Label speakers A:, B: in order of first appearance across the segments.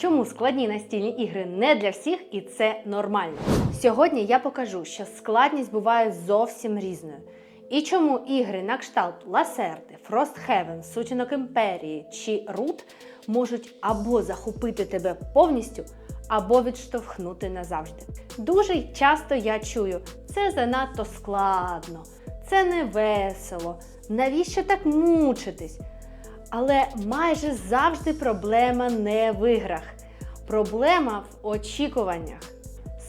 A: Чому складні настільні ігри не для всіх і це нормально? Сьогодні я покажу, що складність буває зовсім різною. І чому ігри на кшталт Ласерти, Frosthaven, Сутінок Імперії чи Root можуть або захопити тебе повністю, або відштовхнути назавжди. Дуже часто я чую, це занадто складно, це не весело, навіщо так мучитись? Але майже завжди проблема не в іграх. Проблема в очікуваннях.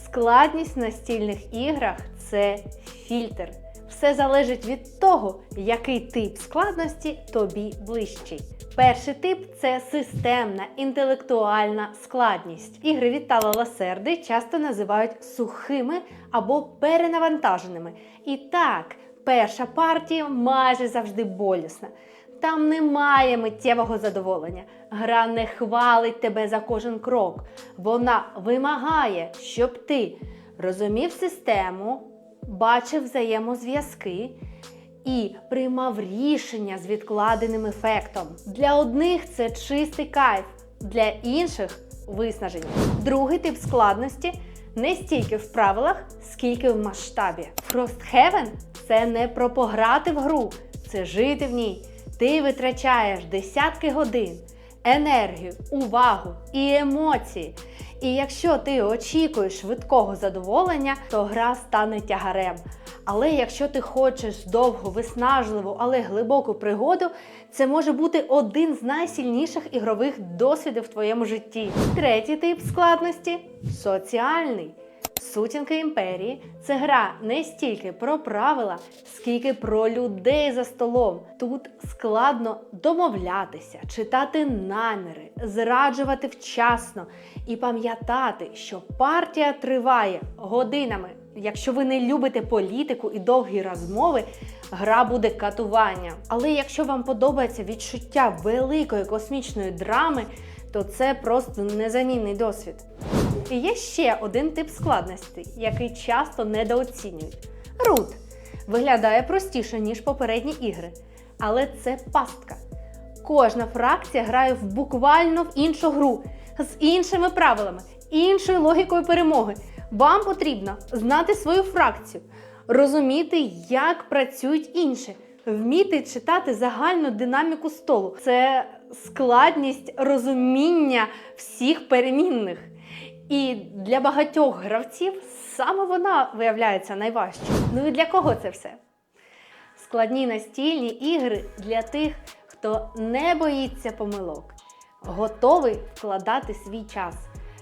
A: Складність в настільних іграх це фільтр. Все залежить від того, який тип складності тобі ближчий. Перший тип це системна інтелектуальна складність. Ігри від Тала Ласерди часто називають сухими або перенавантаженими. І так, перша партія майже завжди болісна. Там немає миттєвого задоволення. Гра не хвалить тебе за кожен крок. Вона вимагає, щоб ти розумів систему, бачив взаємозв'язки і приймав рішення з відкладеним ефектом. Для одних це чистий кайф, для інших виснаження. Другий тип складності не стільки в правилах, скільки в масштабі. Frosthaven – це не про пограти в гру, це жити в ній. Ти витрачаєш десятки годин, енергію, увагу і емоції. І якщо ти очікуєш швидкого задоволення, то гра стане тягарем. Але якщо ти хочеш довгу, виснажливу, але глибоку пригоду, це може бути один з найсильніших ігрових досвідів в твоєму житті. Третій тип складності соціальний. Сутінки імперії це гра не стільки про правила, скільки про людей за столом. Тут складно домовлятися, читати наміри, зраджувати вчасно і пам'ятати, що партія триває годинами. Якщо ви не любите політику і довгі розмови, гра буде катуванням. Але якщо вам подобається відчуття великої космічної драми, то це просто незамінний досвід. І є ще один тип складності, який часто недооцінюють. Рут виглядає простіше, ніж попередні ігри, але це пастка. Кожна фракція грає в буквально в іншу гру з іншими правилами, іншою логікою перемоги. Вам потрібно знати свою фракцію, розуміти, як працюють інші, вміти читати загальну динаміку столу. Це складність розуміння всіх перемінних. І для багатьох гравців саме вона виявляється найважчою. Ну і для кого це все? Складні настільні ігри для тих, хто не боїться помилок, готовий вкладати свій час,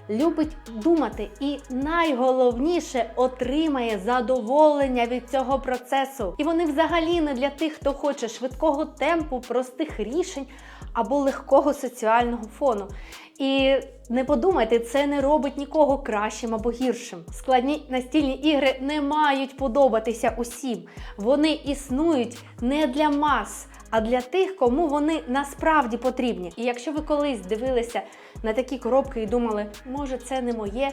A: любить думати і найголовніше отримає задоволення від цього процесу. І вони взагалі не для тих, хто хоче швидкого темпу, простих рішень або легкого соціального фону. І не подумайте, це не робить нікого кращим або гіршим. Складні настільні ігри не мають подобатися усім. Вони існують не для мас, а для тих, кому вони насправді потрібні. І якщо ви колись дивилися на такі коробки і думали, може це не моє,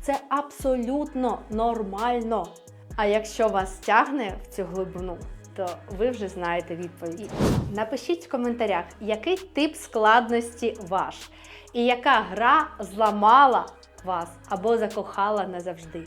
A: це абсолютно нормально. А якщо вас тягне в цю глибину, то ви вже знаєте відповідь. Напишіть в коментарях, який тип складності ваш, і яка гра зламала вас або закохала назавжди.